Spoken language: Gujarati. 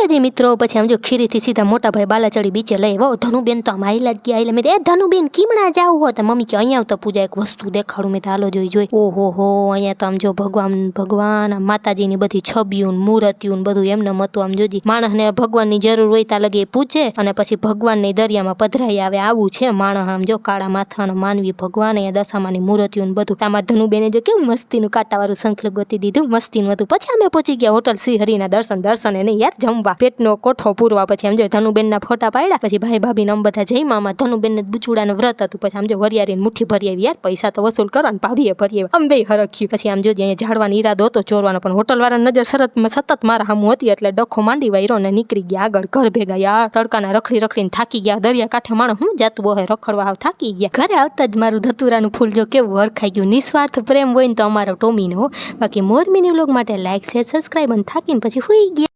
માતાજી મિત્રો, પછી આમ જો ખીરીથી સીધા મોટા ભાઈ બાલાચડી બીચે લઈ વો ધનુબેન તો આમ આઈલા જ ગયા. એટલે મેં એ ધનુબેન, કીમણા જાવ હો? તો મમ્મી કે, અહીંયા તો પૂજા, એક વસ્તુ દેખાડું. મેં તો હાલો, જોઈ જોઈ. ઓહો હો, અહીંયા તો આમ જો ભગવાન ભગવાન આમ માતાજીની બધી છબીઓ મૂર્તિઓ બધું એમને મતું આમ જોજી. માણસને ભગવાનની જરૂર હોય ત્યાં લગી પૂછે અને પછી ભગવાનની દરિયામાં પધરાઈ આવે. આવું છે માણસ આમ જો કાળા માથાનો માનવી ભગવાન, અહીંયા દશામાની મૂર્તિઓ બધું. આમાં ધનુબેને જો કેવું મસ્તીનું કાંટાવાળું શંખલ ગોતી દીધું, મસ્તીનું હતું. પછી અમે પહોંચી ગયા હોટલ શ્રી હરિના દર્શન, દર્શને નહીં યાર જમવા. પેટનો કોઠો પૂરવા પછી આમ જો ધનુબેનના ફોટા પાડ્યા, પછી ભાઈ ભાભીને અમે બધા જઈ મામા ધનુબેનને બુચુડાનું વ્રત હતું. પછી આમ જો વરિયારીને મુઠ્ઠી ભરી આવી યાર, પૈસા તો વસૂલ કરો ને ભાભીએ ભરી આવી. અંબે હરખ્યું પછી આમ જો અહીંયા ઝાડવાનો ઈરાદો હતો ચોરવાનો, પણ હોટલવાળા નજર સરત સતત મારા સામું હતી એટલે ડખો માંડી વાયરો ને નીકળી ગયા આગળ ઘર ભેગા. યાર, તડકાના રખડી રખડીને થાકી ગયા. દરિયા કાંઠે માણસ હું જાતું હોય, રખડવા હાવ થાકી ગયા. ઘરે આવતા જ મારું ધતુરાનું ફૂલ જો કેવું હરખાઈ ગયું. નિસ્વાર્થ પ્રેમ હોય ને તો અમારો ટોમીનો બાકી મોરમીની વ્લોગ માટે લાઈક શેર સબસ્ક્રાઈબ અને થાકીને પછી હોઈ ગયા.